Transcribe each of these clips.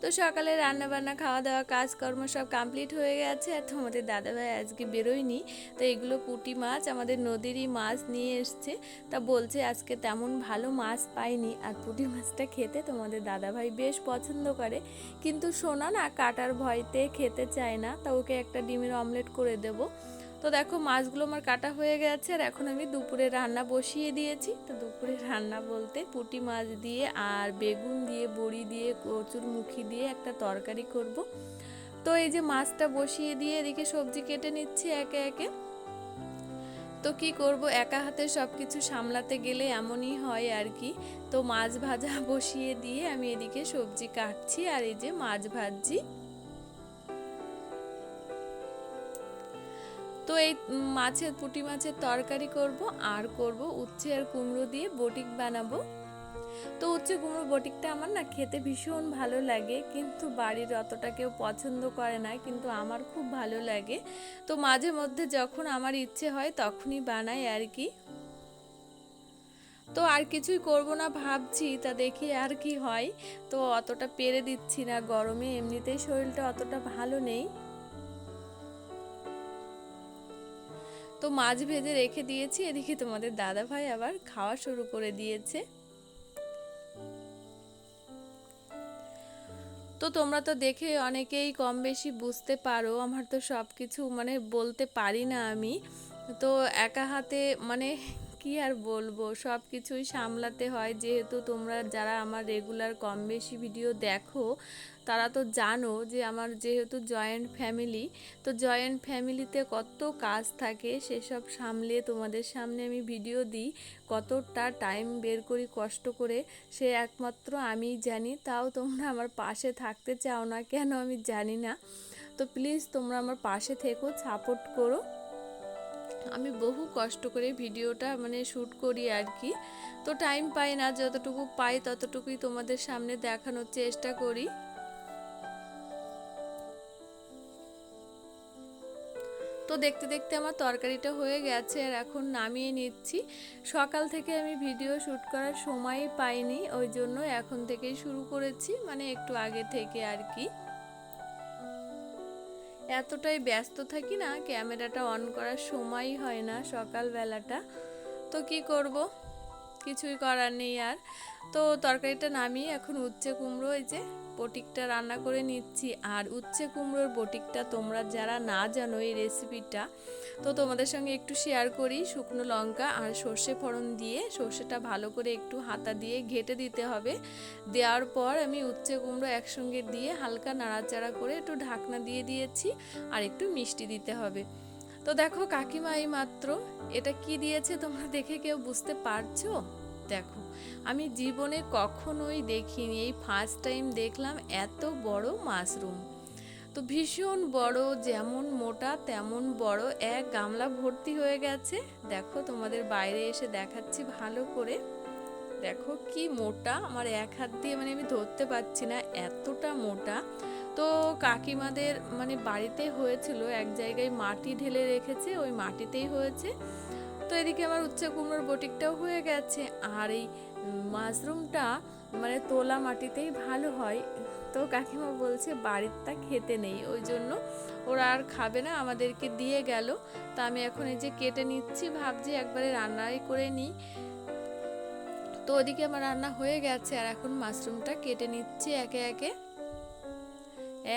তো সকালে রান্না বান্না খাওয়া দাওয়া কাজকর্ম সব কমপ্লিট হয়ে গেছে। আর তোমাদের দাদাভাই আজকে বেরোয়নি, তো এগুলো পুঁটি মাছ আমাদের নদীরই মাছ নিয়ে এসছে। তা বলছে আজকে তেমন ভালো মাছ পাইনি। আর পুঁটি মাছটা খেতে তোমাদের দাদাভাই বেশ পছন্দ করে। কিন্তু সোনা না, কাটার ভয়তে খেতে চায় না। তা ওকে একটা ডিমের অমলেট করে দেবো। তো দেখো মাছগুলো আমার কাটা হয়ে গেছে আর এখন আমি দুপুরে রান্না বসিয়ে দিয়েছি। তো দুপুরে রান্না বলতে পুঁটি মাছ দিয়ে আর বেগুন দিয়ে, বড়ি দিয়ে, কচুর মুখি দিয়ে একটা তরকারি করব। তো এই যে মাছটা বসিয়ে দিয়ে এদিকে সবজি কেটে নিচ্ছি একে একে। তো কি করব, একা হাতে সব কিছু সামলাতে গেলে এমনই হয় আর কি। তো মাছ ভাজা বসিয়ে দিয়ে আমি এদিকে সবজি কাটছি আর এই যে মাছ ভাজছি। তো এই মাছের, পুঁটি মাছের তরকারি করব, আর করব উচ্ছে আর কুমড়ো দিয়ে বটিক বানাবো। তো উচ্ছে, কুমড়ো, বটিকটা আমার না খেতে ভীষণ ভালো লাগে, কিন্তু বাড়ির অতটা কেউ পছন্দ করে না, কিন্তু আমার খুব ভালো লাগে। তো মাঝে মধ্যে যখন আমার ইচ্ছে হয় তখনই বানাই আর কি। তো আর কিছুই করব না ভাবছি, তা দেখি আর কি হয়। তো অতটা পেরে দিচ্ছি না গরমে, এমনিতেই শরীরটা অতটা ভালো নেই। তো মাছ ভেজে রেখে দিয়েছি, এদিকে তোমাদের দাদা ভাই আবার খাওয়া শুরু করে দিয়েছে। তো তোমরা তো দেখে অনেকেই কম বেশি বুঝতে পারো, আমার তো সব কিছু মানে বলতে পারি না আমি। তো একা হাতে মানে কি আর বলব, সব কিছুই সামলাতে হয়। যেহেতু তোমরা যারা আমার রেগুলার কম বেশি ভিডিও দেখো তারা তো জানো যে আমার যেহেতু জয়েন্ট ফ্যামিলি তো জয়েন্ট ফ্যামিলিতে কত কাজ থাকে সেসব সামলে তোমাদের সামনে আমি ভিডিও দিই, কতটা টাইম বের করি কষ্ট করে, সে একমাত্র আমিই জানি, তাও তোমরা আমার পাশে থাকতে চাও না কেন আমি জানি না। তো প্লিজ তোমরা আমার পাশে থেকো সাপোর্ট করো। আমি বহু কষ্ট করে ভিডিওটা মানে শ্যুট করি আর কি। তো টাইম পাই না, যতটুকু পাই ততটুকুই তোমাদের সামনে দেখানোর চেষ্টা করি। দেখতে দেখতে আমার তরকারিটা হয়ে গেছে আর এখন নামিয়ে নিচ্ছি। সকাল থেকে আমি ভিডিও শ্যুট করার সময়ই পাইনি, ওই জন্য এখন থেকেই শুরু করেছি মানে একটু আগে থেকে আর কি। এতটাই ব্যস্ত থাকি না, ক্যামেরাটা অন করার সময়ই হয় না সকালবেলাটা। তো কি করব? কিছুই করার নেই আর। তো তরকারিটা নামিয়ে এখন উচ্ছে কুমড়ো এই যে বটিকটা রান্না করে নিচ্ছি। আর উচ্ছে কুমড়োর বটিকটা তোমরা যারা না জানো এই রেসিপিটা, তো তোমাদের সঙ্গে একটু শেয়ার করি। শুকনো লঙ্কা আর সর্ষে ফোড়ন দিয়ে সর্ষেটা ভালো করে একটু হাতা দিয়ে ঘেটে দিতে হবে। দেওয়ার পর আমি উচ্ছে কুমড়ো একসঙ্গে দিয়ে হালকা নাড়াচাড়া করে একটু ঢাকনা দিয়ে দিয়েছি আর একটু মিষ্টি দিতে হবে। তো দেখো কাকিমা এই মাত্র এটা কি দিয়েছে তোমরা দেখে কেউ বুঝতে পারছ? দেখো, আমি জীবনে কখনোই দেখিনি, এই ফার্স্ট টাইম দেখলাম এত বড় মাশরুম তো ভীষণ বড়, যেমন মোটা তেমন বড়, এক গামলা ভর্তি হয়ে গেছে। দেখো, তোমাদের বাইরে এসে দেখাচ্ছি ভালো করে। দেখো কি মোটা, আমার এক হাত দিয়ে মানে আমি ধরতে পারছি না, এতটা মোটা। তো কাকিমাদের মানে বাড়িতে হয়েছিল, এক জায়গায় মাটি ঢেলে রেখেছে, ওই মাটিতেই হয়েছে। তো এদিকে আমার উচ্চা কুমড়োর বটিকটাও হয়ে গেছে, আর এই মাশরুমটা মানে তোলা মাটিতেই ভালো হয়। তো কাকিমা বলছে, বাড়িরটা খেতে নেই, ওই জন্য ওরা আর খাবে না, আমাদেরকে দিয়ে গেল। তা আমি এখন এই যে কেটে নিচ্ছি, ভাবছি একবারে রান্নাই করে নিই। তো ওদিকে আমার রান্না হয়ে গেছে, আর এখন মাশরুমটা কেটে নিচ্ছি একে একে।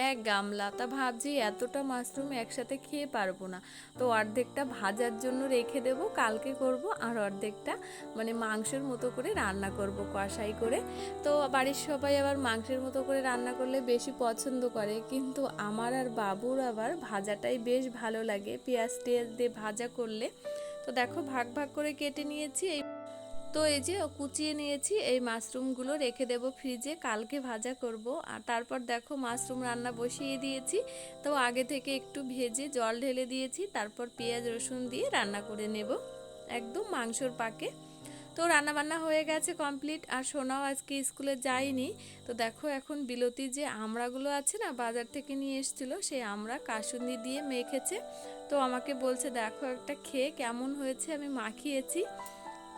এক গামলা তা ভাবছি এতটা মাশরুম একসাথে খেয়ে পারব না। তো অর্ধেকটা ভাজার জন্য রেখে দেব, কালকে করব, আর অর্ধেকটা মানে মাংসের মতো করে রান্না করব কষাই করে। তো বাড়ির সবাই আবার মাংসের মতো করে রান্না করলে বেশি পছন্দ করে, কিন্তু আমার আর বাবুর আবার ভাজাটাই বেশ ভালো লাগে। পেঁয়াজ টেয়াজ দিয়ে ভাজা করলে। তো দেখো ভাগ ভাগ করে কেটে নিয়েছি, এই তো এই যে কুচিয়ে নিয়েছি, এই মাশরুমগুলো রেখে দেব ফ্রিজে। কালকে ভাজা করব। আর তারপর দেখো মাশরুম রান্না বসিয়ে দিয়েছি। তো আগে থেকে একটু ভেজে জল ঢেলে দিয়েছি। তারপর পেঁয়াজ, রসুন দিয়ে রান্না করে নেব একদম মাংসর পাকে। তো তো রান্না বান্না হয়ে গেছে কমপ্লিট। আর সোনাও আজকে স্কুলে যায়নি। তো দেখো এখন বিলতি যে আমড়াগুলো আছে না, বাজার থেকে নিয়ে এসেছিল, সেই আমড়া কাসুন্দি দিয়ে মেখেছে। তো আমাকে বলছে, দেখো একটা খেয়ে কেমন হয়েছে, আমি মাখিয়েছি।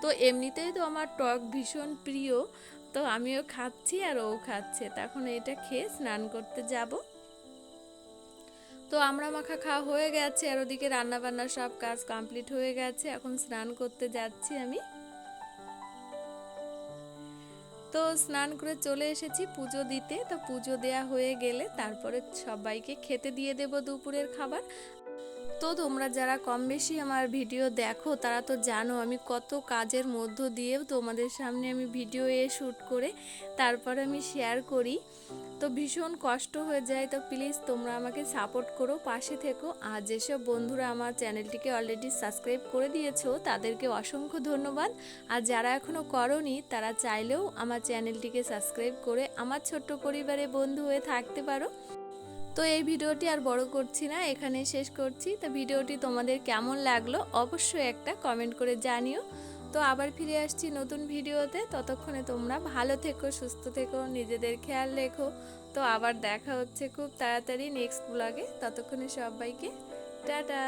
তো এমনিতেই তো আমার টক ভীষণ প্রিয়। তো আমিও খাচ্ছি আর ও খাচ্ছে। তখন এটা খেয়ে স্নান করতে যাব। তো আমরা মাখা খাওয়া হয়ে গেছে। আর ওদিকে রান্না বান্না সব কাজ কমপ্লিট হয়ে গেছে। এখন স্নান করতে যাচ্ছি আমি। তো স্নান করে চলে এসেছি পুজো দিতে। তো পুজো দেয়া হয়ে গেলে তারপরে সবাইকে খেতে দিয়ে দেব দুপুরের খাবার। তো তোমরা যারা কম বেশি আমার ভিডিও দেখো, তারা তো জানো আমি কত কাজের মধ্য দিয়ে তোমাদের সামনে আমি ভিডিও এ শ্যুট করে তারপরে আমি শেয়ার করি। তো ভীষণ কষ্ট হয়ে যায়, তো প্লিজ তোমরা আমাকে সাপোর্ট করো, পাশে থেকো। আর যেসব বন্ধুরা আমার চ্যানেলটিকে অলরেডি সাবস্ক্রাইব করে দিয়েছ, তাদেরকে অসংখ্য ধন্যবাদ। আর যারা এখনও করনি, তারা চাইলেও আমার চ্যানেলটিকে সাবস্ক্রাইব করে আমার ছোট্ট পরিবারে বন্ধু হয়ে থাকতে পারো। তো এই ভিডিওটি আর বড় করছি না এখানে শেষ করছি। তো ভিডিওটি তোমাদের কেমন লাগল অবশ্যই একটা কমেন্ট করে জানিও। তো আবার ফিরে আসছি নতুন ভিডিওতে, ততক্ষণে তোমরা ভালো থেকো, সুস্থ থেকো, নিজেদের খেয়াল রেখো। তো আবার দেখা হচ্ছে খুব তাড়াতাড়ি নেক্সট ব্লগে, ততক্ষণে সবাইকে, টাটা!